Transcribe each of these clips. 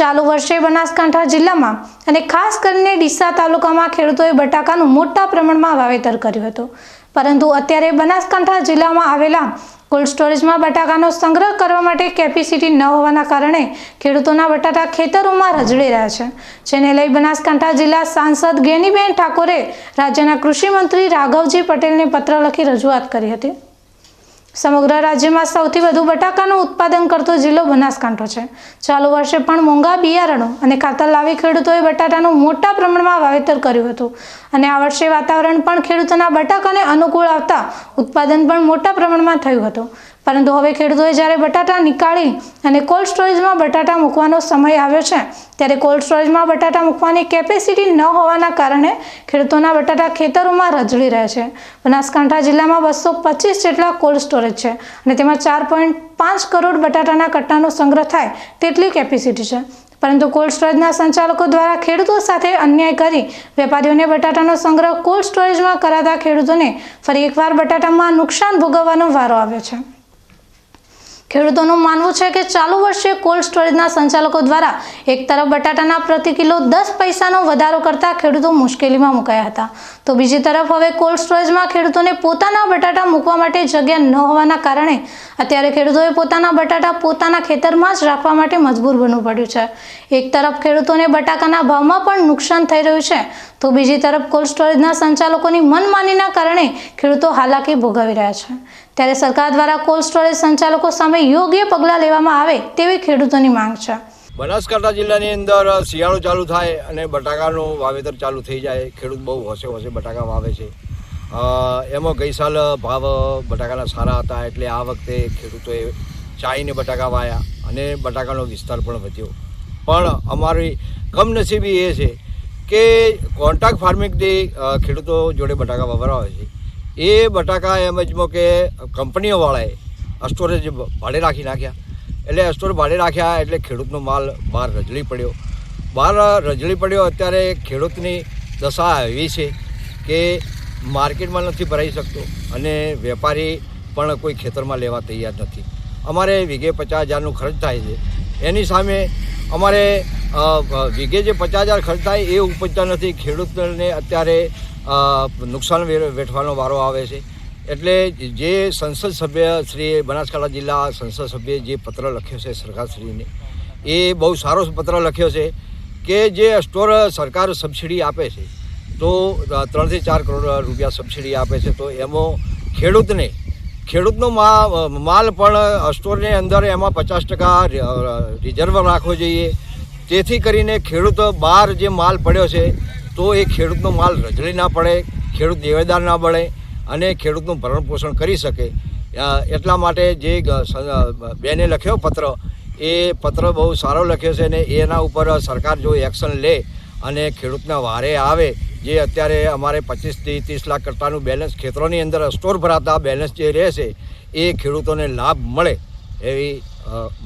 ચાલુ વર્ષે બનાસકાંઠા જિલ્લામાં અને ખાસ કરીને ડીસા તાલુકામાં ખેડૂતોએ બટાકાનું મોટા પ્રમાણમાં વાવેતર કર્યું હતું. પરંતુ અત્યારે બનાસકાંઠા જિલ્લામાં આવેલા કોલ્ડ સ્ટોરેજમાં બટાકાનો સંગ્રહ કરવા માટે કેપેસિટી ન હોવાના કારણે ખેડૂતોના બટાટા ખેતરોમાં રજડી રહ્યા છે. જેને લઈ બનાસકાંઠા જિલ્લા સાંસદ ગેનીબેન ઠાકોરે રાજ્યના કૃષિમંત્રી રાઘવજી પટેલને પત્ર લખી રજૂઆત કરી હતી. સમગ્ર રાજ્યમાં સૌથી વધુ બટાકાનું ઉત્પાદન કરતો જિલ્લો બનાસકાંઠો છે. ચાલુ વર્ષે પણ મોંઘા બિયારણો અને ખાતર લાવી ખેડૂતોએ બટાટાનું મોટા પ્રમાણમાં વાવેતર કર્યું હતું. અને આ વર્ષે વાતાવરણ પણ ખેડૂતોના બટાકાને અનુકૂળ આવતા ઉત્પાદન પણ મોટા પ્રમાણમાં થયું હતું. પરંતુ હવે ખેડૂતોએ જ્યારે બટાટા નીકાળી અને કોલ્ડ સ્ટોરેજમાં બટાટા મૂકવાનો સમય આવ્યો છે, ત્યારે કોલ્ડ સ્ટોરેજમાં બટાટા મૂકવાની કેપેસિટી ન હોવાના કારણે ખેડૂતોના બટાટા ખેતરોમાં રજળી રહે છે. બનાસકાંઠા જિલ્લામાં બસો પચીસ જેટલા કોલ્ડ સ્ટોરેજ છે અને તેમાં ચાર પોઈન્ટ પાંચ કરોડ બટાટાના કટ્ટાનો સંગ્રહ થાય તેટલી કેપેસિટી છે. પરંતુ કોલ્ડ સ્ટોરેજના સંચાલકો દ્વારા ખેડૂતો સાથે અન્યાય કરી વેપારીઓને બટાટાનો સંગ્રહ કોલ્ડ સ્ટોરેજમાં કરાતા ખેડૂતોને ફરી એકવાર બટાટામાં નુકસાન ભોગવવાનો વારો આવ્યો છે. ખેડૂતોનું માનવું છે કે ચાલુ વર્ષે કોલ્ડ સ્ટોરેજના સંચાલકો દ્વારા એક તરફ બટાટાના પ્રતિ કિલો દસ પૈસાનો વધારો કરતા ખેડૂતો મુશ્કેલીમાં મુકાયા હતા. તો બીજી તરફ હવે કોલ્ડ સ્ટોરેજમાં ખેડૂતોને પોતાના બટાટા મૂકવા માટે જગ્યા ન હોવાના કારણે અત્યારે ખેડૂતોએ પોતાના બટાટા પોતાના ખેતરમાં જ રાખવા માટે મજબૂર બનવું પડ્યું છે. એક તરફ ખેડૂતોને બટાકાના ભાવમાં પણ નુકસાન થઈ રહ્યું છે, તો બીજી તરફ કોલ્ડ સ્ટોરેજના સંચાલકોની મનમાનીના કારણે ખેડૂતો હાલાકી ભોગવી રહ્યા છે. ત્યારે સરકાર દ્વારા કોલ્ડ સ્ટોરેજ સંચાલકો સામે યોગ્ય પગલાં લેવામાં આવે તેવી ખેડૂતોની માંગ છે. બનાસકાંઠા જિલ્લાની અંદર શિયાળો ચાલુ થાય અને બટાકાનું વાવેતર ચાલુ થઈ જાય. ખેડૂત બહુ હોશે હોશે બટાકા વાવે છે. એમાં ગઈ સાલ ભાવ બટાકાના સારા હતા એટલે આ વખતે ખેડૂતોએ ચાઈને બટાકા વાયા અને બટાકાનો વિસ્તાર પણ વધ્યો. પણ અમારી કમનસીબી એ છે કે કોન્ટ્રાક્ટ ફાર્મિંગથી ખેડૂતો જોડે બટાકા વાવરા હોય છે. એ બટાકા એમ જ કે કંપનીઓવાળાએ સ્ટોરેજ ભાડે રાખી નાખ્યા. એટલે સ્ટોર ભાડે રાખ્યા એટલે ખેડૂતનો માલ બહાર રજળી પડ્યો. બહાર રજળી પડ્યો અત્યારે ખેડૂતની દશા એવી છે કે માર્કેટમાં નથી ભરાઈ શકતો અને વેપારી પણ કોઈ ખેતરમાં લેવા તૈયાર નથી. અમારે વીઘે પચાસ હજારનું ખર્ચ થાય છે. એની સામે અમારે વીઘે જે પચાસ હજાર ખર્ચ થાય એ ઉપજતા નથી. ખેડૂતને અત્યારે નુકસાન વેઠવાનો વારો આવે છે. એટલે જે સંસદ સભ્ય શ્રી બનાસકાંઠા જિલ્લા સંસદ સભ્યે જે પત્ર લખ્યો છે સરકારશ્રીને, એ બહુ સારો પત્ર લખ્યો છે કે જે સ્ટોર સરકાર સબસિડી આપે છે, તો ત્રણથી ચાર કરોડ રૂપિયા સબસિડી આપે છે. તો એમાં ખેડૂતને, ખેડૂતનો માલ પણ સ્ટોરની અંદર એમાં પચાસ ટકા રિઝર્વ રાખવો જોઈએ. તેથી કરીને ખેડૂત બહાર જે માલ પડ્યો છે તો એ ખેડૂતનો માલ રજળી ના પડે, ખેડૂત દેવેદાર ના બળે અને ખેડૂતનું ભરણ પોષણ કરી શકે. એટલા માટે જે બેને લખ્યો પત્ર, એ પત્ર બહુ સારો લખ્યો છે અને એના ઉપર સરકાર જો એક્શન લે અને ખેડૂતના વારે આવે, જે અત્યારે અમારે પચીસથી ત્રીસ લાખ કરતાનું બેલેન્સ ખેતરોની અંદર સ્ટોર ભરાતા બેલેન્સ જે રહેશે, એ ખેડૂતોને લાભ મળે એવી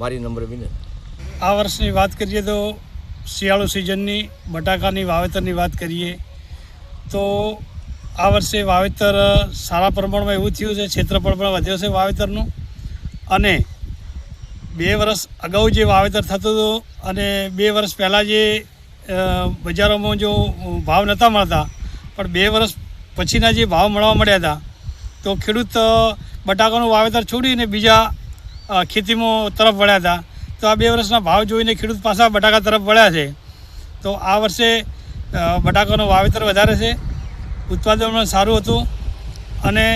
મારી નમ્ર વિનંતી. આ વર્ષની વાત કરીએ તો શિયાળુ સિઝનની બટાકાની વાવેતરની વાત કરીએ, તો આ વર્ષે વાવેતર સારા પ્રમાણમાં એવું થયું છે, ક્ષેત્રફળ પણ વધ્યો છે વાવેતરનું. અને બે વર્ષ અગાઉ જે વાવેતર થતું હતું અને બે વર્ષ પહેલાં જે બજારોમાં જો ભાવ નહોતા મળતા, પણ બે વર્ષ પછીના જે ભાવ મળવા મળ્યા હતા, તો ખેડૂત બટાકાનું વાવેતર છોડીને બીજા ખેતીમાં તરફ વળ્યા હતા. તો આ બે વર્ષના ભાવ જોઈને ખેડૂત પાછા બટાકા તરફ વળ્યા છે. તો આ વર્ષે બટાકાનું વાવેતર વધારે છે. ઉત્પાદન પણ સારું હતું અને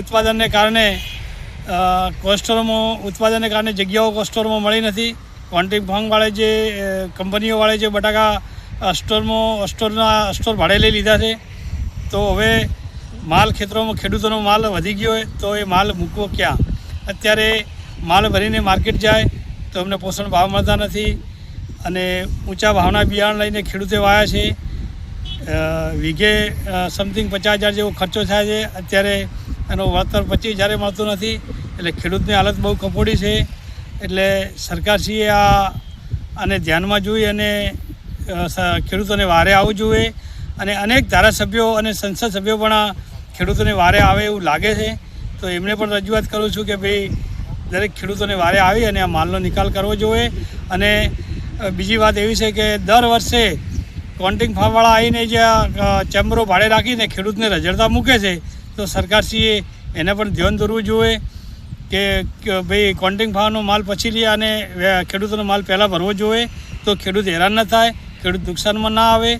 ઉત્પાદનને કારણે કોસ્ટોરમાં કોસ્ટરોમાં, ઉત્પાદનને કારણે જગ્યાઓ કોસ્ટરોમાં મળી નથી. કોન્ટ્રી ફાર્મવાળે જે કંપનીઓવાળે જે બટાકા સ્ટોરમાં, સ્ટોરના, સ્ટોર ભાડે લઈ લીધા છે. તો હવે માલ ખેતરોમાં, ખેડૂતોનો માલ વધી ગયો હોય તો એ માલ મૂકવો ક્યાં? અત્યારે માલ ભરીને માર્કેટ જાય તો અમને પોષણ ભાવ મળતા નથી અને ઊંચા ભાવના બિયારણ લઈને ખેડૂતે વાયા છે. વીઘે સમથિંગ પચાસ હજાર જેવો ખર્ચો થાય છે. અત્યારે એનો વળતર પચીસ હજારે મળતું નથી. એટલે ખેડૂતની હાલત બહુ કફોડી છે. એટલે સરકારશ્રીએ આ આને ધ્યાનમાં જોઈ અને ખેડૂતોને વારે આવવું જોઈએ. અને અનેક ધારાસભ્યો અને સંસદ સભ્યો પણ ખેડૂતોને વારે આવે એવું લાગે છે. તો એમને પણ રજૂઆત કરું છું કે ભાઈ દરેક ખેડૂતોને વારે આવી અને આ માલનો નિકાલ કરવો જોઈએ. અને બીજી વાત એવી છે કે દર વર્ષે કોન્ટિંગ ફાર્મવાળા આવીને જે ચેમ્બરો ભાડે રાખીને ખેડૂતને રજડતા મૂકે છે, તો સરકારશ્રીએ એને પણ ધ્યાન દોરવું જોઈએ કે ભાઈ કોન્ટિંગ ફાર્મનો માલ પછી લે અને ખેડૂતોનો માલ પહેલાં ભરવો જોઈએ, તો ખેડૂત હેરાન ન થાય, ખેડૂત નુકસાનમાં ના આવે.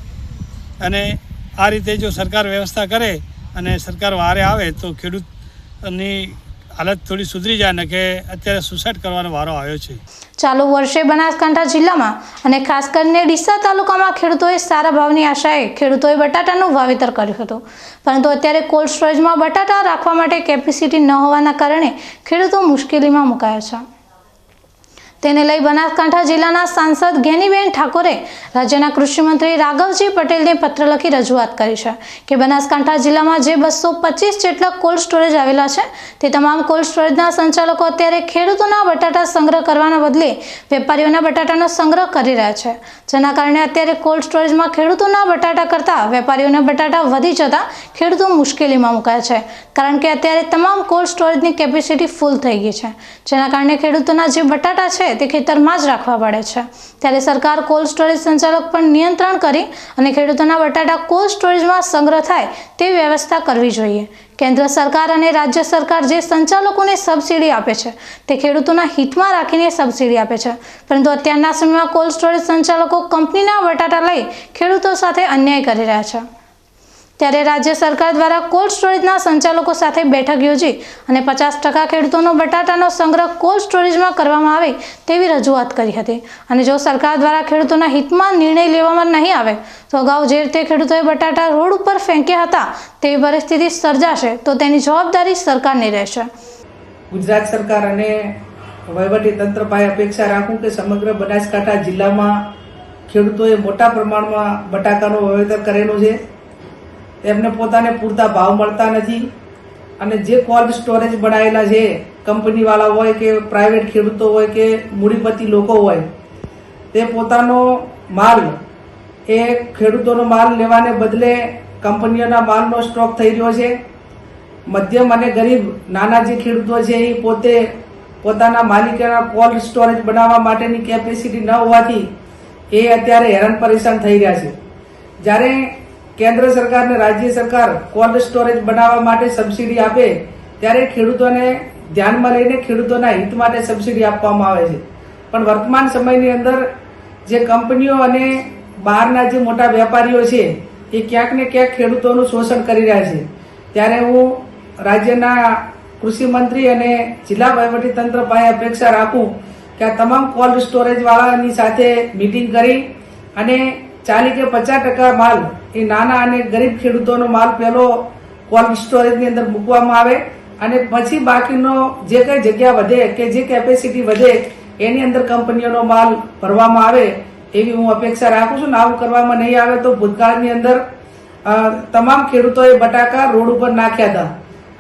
અને આ રીતે જો સરકાર વ્યવસ્થા કરે અને સરકાર વારે આવે, તો ખેડૂતની હાલત થોડી સુધરી જાય ને કે અત્યારે સુસાઇડ કરવાનો વારો આવ્યો છે. ચાલુ વર્ષે બનાસકાંઠા જિલ્લામાં અને ખાસ કરીને ડીસા તાલુકામાં ખેડૂતોએ સારા ભાવની આશાએ ખેડૂતોએ બટાટાનું વાવેતર કર્યું હતું. પરંતુ અત્યારે કોલ્ડ સ્ટોરેજમાં બટાટા રાખવા માટે કેપેસિટી ન હોવાના કારણે ખેડૂતો મુશ્કેલીમાં મુકાયા છે. તેને લઈ બનાસકાંઠા જિલ્લાના સાંસદ ગેનીબેન ઠાકોરે રાજ્યના કૃષિમંત્રી રાઘવજી પટેલને પત્ર લખી રજૂઆત કરી છે કે બનાસકાંઠા જિલ્લામાં જે બસો પચીસ જેટલા કોલ્ડ સ્ટોરેજ આવેલા છે તે તમામ કોલ્ડ સ્ટોરેજના સંચાલકો અત્યારે ખેડૂતોના બટાટા સંગ્રહ કરવાના બદલે વેપારીઓના બટાટાનો સંગ્રહ કરી રહ્યા છે. જેના કારણે અત્યારે કોલ્ડ સ્ટોરેજમાં ખેડૂતોના બટાટા કરતાં વેપારીઓના બટાટા વધી જતાં ખેડૂતો મુશ્કેલીમાં મુકાયા છે. કારણ કે અત્યારે તમામ કોલ્ડ સ્ટોરેજની કેપેસિટી ફૂલ થઈ ગઈ છે. જેના કારણે ખેડૂતોના જે બટાટા છે તે ખેતરમાં જ રાખવા પડે છે. ત્યારે સરકાર કોલ્ડ સ્ટોરેજ સંચાલક પર નિયંત્રણ કરી અને ખેડૂતોના બટાટા કોલ્ડ સ્ટોરેજમાં સંગ્રહ થાય તેવી વ્યવસ્થા કરવી જોઈએ. કેન્દ્ર સરકાર અને રાજ્ય સરકાર જે સંચાલકોને સબસિડી આપે છે, તે ખેડૂતોના હિતમાં રાખીને સબસિડી આપે છે. પરંતુ અત્યારના સમયમાં કોલ્ડ સ્ટોરેજ સંચાલકો કંપનીના બટાટા લઈ ખેડૂતો સાથે અન્યાય કરી રહ્યા છે. ત્યારે રાજ્ય સરકાર દ્વારા કોલ્ડ સ્ટોરેજના સંચાલકો સાથે બેઠક યોજી અને પચાસ ટકા ખેડૂતોનો બટાટાનો સંગ્રહ કોલ્ડ સ્ટોરેજમાં કરવામાં આવે તેવી રજૂઆત કરી હતી. અને જો સરકાર દ્વારા ખેડૂતોના હિતમાં નિર્ણય લેવામાં નહીં આવે, તો અગાઉ જે રીતે ખેડૂતોએ બટાટા રોડ ઉપર ફેંક્યા હતા તેવી પરિસ્થિતિ સર્જાશે, તો તેની જવાબદારી સરકારની રહેશે. ગુજરાત સરકાર અને વહીવટી તંત્ર પાસે અપેક્ષા રાખું કે સમગ્ર બનાસકાંઠા જિલ્લામાં ખેડૂતોએ મોટા પ્રમાણમાં બટાકાનું વાવેતર કરેલું છે. તેમને પોતાને પૂરતા ભાવ મળતા નથી. અને જે કોલ્ડ સ્ટોરેજ બનાવેલા છે, કંપનીવાળા હોય કે પ્રાઇવેટ ખેડૂતો હોય કે મૂડીપતિ લોકો હોય, તે પોતાનો માલ, એ ખેડૂતોનો માલ લેવાને બદલે કંપનીઓના માલનો સ્ટોક થઈ રહ્યો છે. મધ્યમ અને ગરીબ નાના જે ખેડૂતો છે, એ પોતે પોતાના માલિકના કોલ્ડ સ્ટોરેજ બનાવવા માટેની કેપેસિટી ન હોવાથી એ અત્યારે હેરાન પરેશાન થઈ રહ્યા છે. જ્યારે કેન્દ્ર સરકાર અને રાજ્ય સરકાર કોલ્ડ સ્ટોરેજ બનાવવા માટે સબસિડી આપે, ત્યારે ખેડૂતોને ધ્યાનમાં લઈને ખેડૂતોના હિત માટે સબસિડી આપવામાં આવે છે. પણ વર્તમાન સમયની અંદર જે કંપનીઓ અને બહારના જે મોટા વેપારીઓ છે, એ ક્યાંક ને ક્યાંક ખેડૂતોનું શોષણ કરી રહ્યા છે. ત્યારે હું રાજ્યના કૃષિ મંત્રી અને જિલ્લા તંત્ર પાસે અપેક્ષા રાખું કે આ તમામ કોલ્ડ સ્ટોરેજવાળાની સાથે મિટિંગ કરી અને ચાલી કે પચાસ ટકા માલ એ નાના અને ગરીબ ખેડૂતોનો માલ પહેલો કોલ્ડ સ્ટોરેજની અંદર મૂકવામાં આવે અને પછી બાકીનો જે કઈ જગ્યા વધે કે જે કેપેસિટી વધે એની અંદર કંપનીઓનો માલ ભરવામાં આવે એવી હું અપેક્ષા રાખું છું. ને આવું કરવામાં નહીં આવે તો ભૂતકાળની અંદર તમામ ખેડૂતોએ બટાકા રોડ ઉપર નાખ્યા હતા.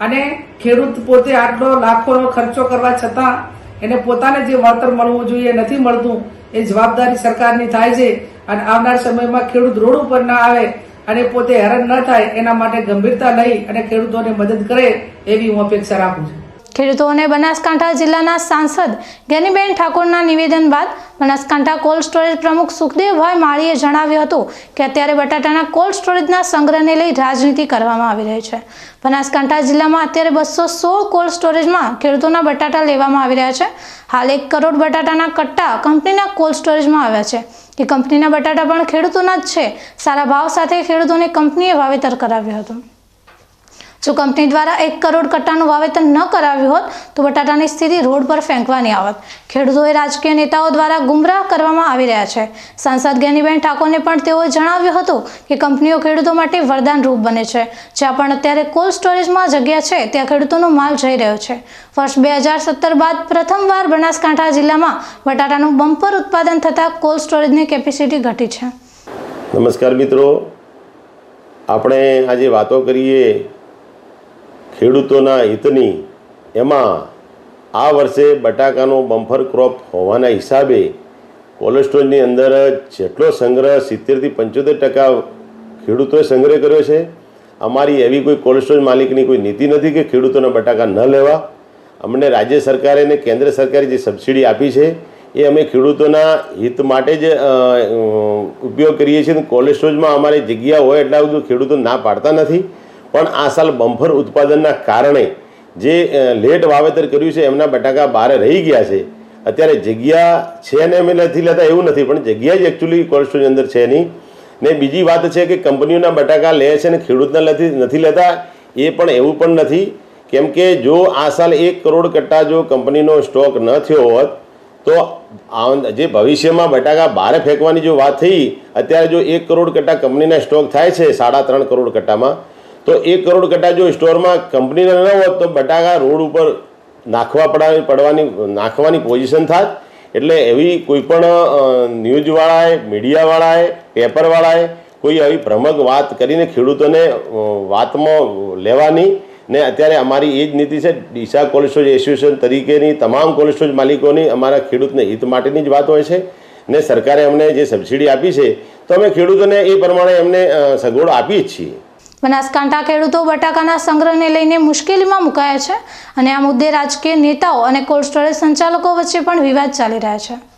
અને ખેડૂત પોતે આટલો લાખોનો ખર્ચો કરવા છતાં એને પોતાને જે વળતર મળવું જોઈએ, નથી મળતું, એ જવાબદારી સરકારની થાય છે. અને આવનાર સમયમાં ખેડૂત રોડ ઉપર ના આવે અને પોતે હેરાન ન થાય, એના માટે ગંભીરતા લઈ અને ખેડૂતોને મદદ કરે, એવી હું અપેક્ષા રાખું છું. ખેડૂતોને બનાસકાંઠા જિલ્લાના સાંસદ ગેનીબેન ઠાકોરના નિવેદન બાદ બનાસકાંઠા કોલ્ડ સ્ટોરેજ પ્રમુખ સુખદેવભાઈ માળીએ જણાવ્યું હતું કે અત્યારે બટાટાના કોલ્ડ સ્ટોરેજના સંગ્રહને લઈ રાજનીતિ કરવામાં આવી રહી છે. બનાસકાંઠા જિલ્લામાં અત્યારે બસો સોળ કોલ્ડ સ્ટોરેજમાં ખેડૂતોના બટાટા લેવામાં આવી રહ્યા છે. હાલ એક કરોડ બટાટાના કટ્ટા કંપનીના કોલ્ડ સ્ટોરેજમાં આવ્યા છે. કે કંપનીના બટાટા પણ ખેડૂતોના જ છે. સારા ભાવ સાથે ખેડૂતોને કંપનીએ વાવેતર કરાવ્યું હતું. જો કંપની દ્વારા એક કરોડ કટ્ટાનું વાવેતર ન કરાવ્યું હોત, તો બટાટાની સ્થિતિ રોડ પર ફેંકવાની આવત. ખેડૂતોએ રાજકીય નેતાઓ દ્વારા ગુમરાહ કરવામાં આવી રહ્યા છે. સાંસદ જ્ઞાનીબેન ઠાકોરને પણ તેઓએ જણાવ્યું હતું કે કંપનીઓ ખેડૂતો માટે વરદાન રૂપ બને છે. જ્યાં પણ અત્યારે કોલ્ડ સ્ટોરેજમાં જગ્યા છે, ત્યાં ખેડૂતોનો માલ જઈ રહ્યો છે. વર્ષ બે હજાર સત્તર બાદ પ્રથમવાર બનાસકાંઠા જિલ્લામાં બટાટાનું બમ્પર ઉત્પાદન થતાં કોલ્ડ સ્ટોરેજની કેપેસિટી ઘટી છે. નમસ્કાર મિત્રો. આપણે આજે વાતો કરીએ ખેડૂતોના હિતની, એમાં આ વર્ષે બટાકાનો બમ્ફર ક્રોપ હોવાના હિસાબે કોલેસ્ટ્રોલની અંદર જેટલો સંગ્રહ સિત્તેરથી પંચોતેર ટકા ખેડૂતોએ સંગ્રહ કર્યો છે. અમારી એવી કોઈ કોલેસ્ટ્રોલ માલિકની કોઈ નીતિ નથી કે ખેડૂતોના બટાકા ન લેવા. અમને રાજ્ય સરકારે અને કેન્દ્ર સરકારે જે સબસિડી આપી છે, એ અમે ખેડૂતોના હિત માટે જ ઉપયોગ કરીએ છીએ. કોલેસ્ટ્રોલમાં અમારી જગ્યા હોય એટલા બધું ખેડૂતો ના પાડતા નથી. પણ આ સાલ બમ્ફર ઉત્પાદનના કારણે જે લેટ વાવેતર કર્યું છે, એમના બટાકા બહાર રહી ગયા છે. અત્યારે જગ્યા છે ને અમે નથી લેતા એવું નથી, પણ જગ્યા જ એકચ્યુઅલી કોલ્ડ સ્ટોરેજ અંદર છે નહીં ને બીજી વાત છે કે કંપનીઓના બટાકા લે છે ને ખેડૂતના નથી લેતા, એ પણ એવું પણ નથી. કેમ કે જો આ સાલ એક કરોડ કટ્ટા જો કંપનીનો સ્ટોક ન થયો હોત, તો જે ભવિષ્યમાં બટાકા બહાર ફેંકવાની જો વાત થઈ, અત્યારે જો એક કરોડ કટ્ટા કંપનીના સ્ટોક થાય છે, સાડા ત્રણ કરોડ કટ્ટામાં તો એક કરોડ કટ્ટા જો સ્ટોરમાં કંપનીના ન હોત તો બટાકા રોડ ઉપર નાખવા પડાવી પડવાની નાખવાની પોઝિશન થાત. એટલે એવી કોઈ પણ ન્યૂઝવાળાએ, મીડિયાવાળાએ, પેપરવાળાએ કોઈ આવી ભ્રમક વાત કરીને ખેડૂતોને વાતમાં લેવાની. ને અત્યારે અમારી એ જ નીતિ છે, ડીસા કોલ્ડ સ્ટોરેજ એસોસિએશન તરીકેની તમામ કોલ્ડ સ્ટોરેજ માલિકોની અમારા ખેડૂતને હિત માટેની જ વાત હોય છે. ને સરકારે અમને જે સબસિડી આપી છે, તો અમે ખેડૂતોને એ પ્રમાણે એમને સગવડ આપીએ જ છીએ. બનાસકાંઠા ખેડૂતો બટાકાના સંગ્રહને લઈને મુશ્કેલીમાં મુકાયા છે. અને આ મુદ્દે રાજકીય નેતાઓ અને કોલ્ડ સ્ટોરેજ સંચાલકો વચ્ચે પણ વિવાદ ચાલી રહ્યા છે.